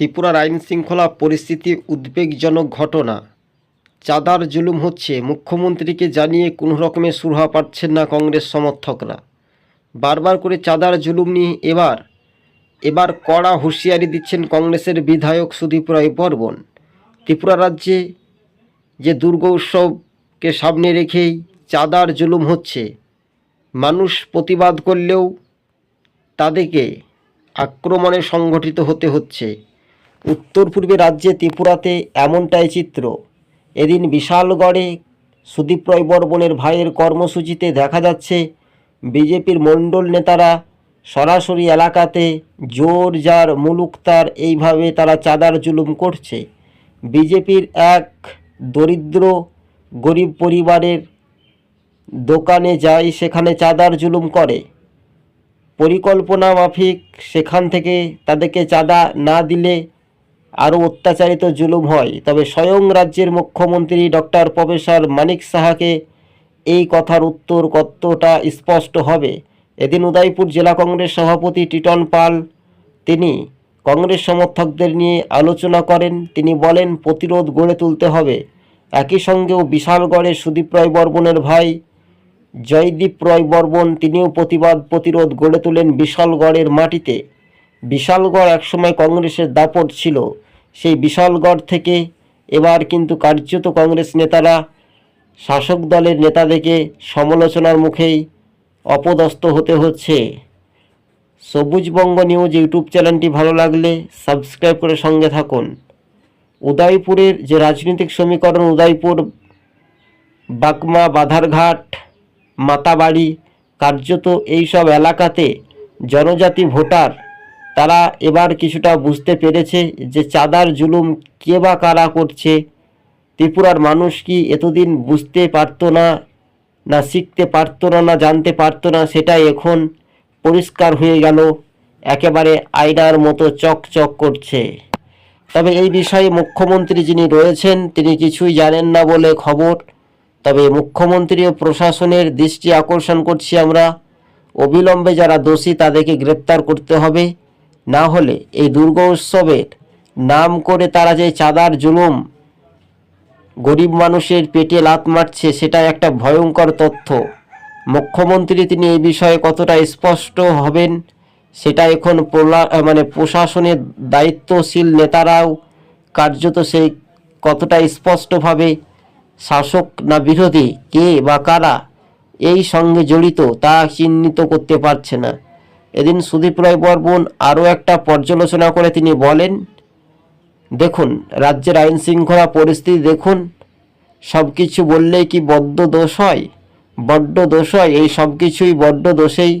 ত্রিপুরার আইন শৃঙ্খলা পরিস্থিতি উদ্বেগজনক ঘটনা। চাঁদার জুলুম হচ্ছে, মুখ্যমন্ত্রীকে জানিয়ে কোনো রকমের সুরাহা পাচ্ছেন না কংগ্রেস সমর্থকরা। বারবার করে চাঁদার জুলুম নিয়ে এবার এবার কড়া হুঁশিয়ারি দিচ্ছেন কংগ্রেসের বিধায়ক সুদীপ রায় বর্মন। ত্রিপুরা রাজ্যে যে দুর্গ উৎসবকে সামনে রেখেই চাঁদার জুলুম হচ্ছে, মানুষ প্রতিবাদ করলেও তাদেরকে আক্রমণে সংগঠিত হতে হচ্ছে। উত্তর পূর্বে রাজ্যে ত্রিপুরাতে এমনটাই চিত্র। এদিন বিশালগড়ে সুদীপ রায় বর্মনের ভাইয়ের কর্মসূচিতে দেখা যাচ্ছে, বিজেপির মণ্ডল নেতারা সরাসরি এলাকাতে জোর যার মুলুক তার এইভাবে তারা চাঁদার জুলুম করছে। বিজেপির এক দরিদ্র গরিব পরিবারের দোকানে যায়, সেখানে চাঁদার জুলুম করে। পরিকল্পনা মাফিক সেখান থেকে তাদেরকে চাঁদা না দিলে আরও অত্যাচারিত জুলুম হয়। তবে স্বয়ং রাজ্যের মুখ্যমন্ত্রী ডক্টর প্রফেসর মানিক সাহাকে এই কথার উত্তর কতটা স্পষ্ট হবে? এদিন উদয়পুর জেলা কংগ্রেস সভাপতি টিটন পাল, তিনি কংগ্রেস সমর্থকদের নিয়ে আলোচনা করেন। তিনি বলেন, প্রতিরোধ গড়ে তুলতে হবে। একই সঙ্গেও বিশালগড়ে সুদীপ রায় বর্মনের ভাই জয়দীপ রয় বর্মন তিনিও প্রতিবাদ প্রতিরোধ গড়ে তোলেন বিশালগড়ের মাটিতে। বিশালগড় একসময় কংগ্রেসের দাপট ছিল। সেই বিশালগড় থেকে এবার কিন্তু কার্যত কংগ্রেস নেতারা শাসক দলের নেতাদেরকে সমালোচনার মুখেই অপদস্থ হতে হচ্ছে। সবুজবঙ্গ নিউজ ইউটিউব চ্যানেলটি ভালো লাগলে সাবস্ক্রাইব করে সঙ্গে থাকুন। উদয়পুরের যে রাজনৈতিক সমীকরণ উদয়পুর বাকমা বাধারঘাট, মাতাবাড়ি, কার্যত এইসব এলাকাতে জনজাতি ভোটার তারা এবার কিছুটা বুঝতে পেরেছে যে চাঁদার জুলুম কে বা কারা করছে। ত্রিপুরার মানুষ কি এতদিন বুঝতে পারতো না না শিখতে পারতো না না জানতে পারতো না সেটা এখন পরিষ্কার হয়ে গেল। একেবারে আয়নার মতো চকচক করছে। তবে এই বিষয়ে মুখ্যমন্ত্রী যিনি রয়েছেন, তিনি কিছুই জানেন না বলে খবর। তবে মুখ্যমন্ত্রী ও প্রশাসনের দৃষ্টি আকর্ষণ করছি আমরা। অবিলম্বে যারা দোষী, তাদেরকে গ্রেপ্তার করতে হবে। না হলে এই দুর্গ উৎসবের নাম করে তারা যে চাঁদার জুলুম গরিব মানুষের পেটে লাত মারছে, সেটা একটা ভয়ঙ্কর তথ্য। মুখ্যমন্ত্রী তিনি এই বিষয়ে কতটা স্পষ্ট হবেন, সেটা এখন প্রলা- মানে প্রশাসনের দায়িত্বশীল নেতারাও কার্যত সেই কতটা স্পষ্টভাবে শাসক না বিরোধী, কে বা কারা এই সঙ্গে জড়িত তা চিহ্নিত করতে পারছে না। এদিন সুদীপ রায় বর্মন আরও একটা পর্যালোচনা করে তিনি বলেন, দেখুন, রাজ্যের আইন শৃঙ্খলা পরিস্থিতি দেখুন। সব কিছু বললেই কি বড্ড দোষ হয়? বড্ড দোষ হয়, এই সব কিছুই বড্ড দোষেই।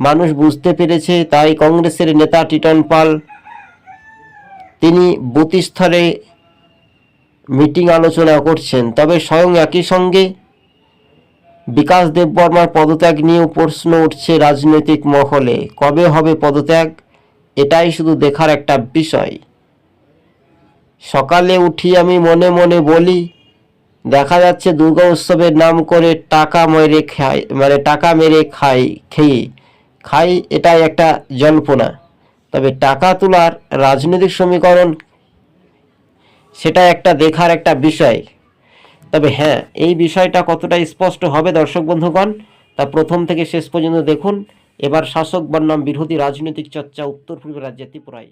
মানুষ বুঝতে পেরেছে, তাই কংগ্রেসের নেতা টিটন পাল, তিনি বুথ স্তরে মিটিং আলোচনা করছেন। তবে স্বয়ং একই সঙ্গে বিকাশ দেববর্মার পদত্যাগ নিয়েও প্রশ্ন উঠছে রাজনৈতিক মহলে। কবে হবে পদত্যাগ? এটাই শুধু দেখার একটা বিষয়। সকালে উঠি আমি মনে মনে বলি, দেখা যাচ্ছে দুর্গা উৎসবের নাম করে টাকা মেরে খাই মানে টাকা মেরে খাই, খেয়ে। খাই এটাই একটা জল্পনা। তবে টাকা তোলার রাজনৈতিক সমীকরণ সেটা একটা দেখার একটা বিষয়। তবে হ্যাঁ এই বিষয়টা কতটা স্পষ্ট হবে দর্শক বন্ধুগণ, তা প্রথম থেকে শেষ পর্যন্ত দেখুন। এবার শাসক বনাম বিরোধী রাজনৈতিক চর্চা উত্তর পূর্ব রাজ্যে ত্রিপুরায়।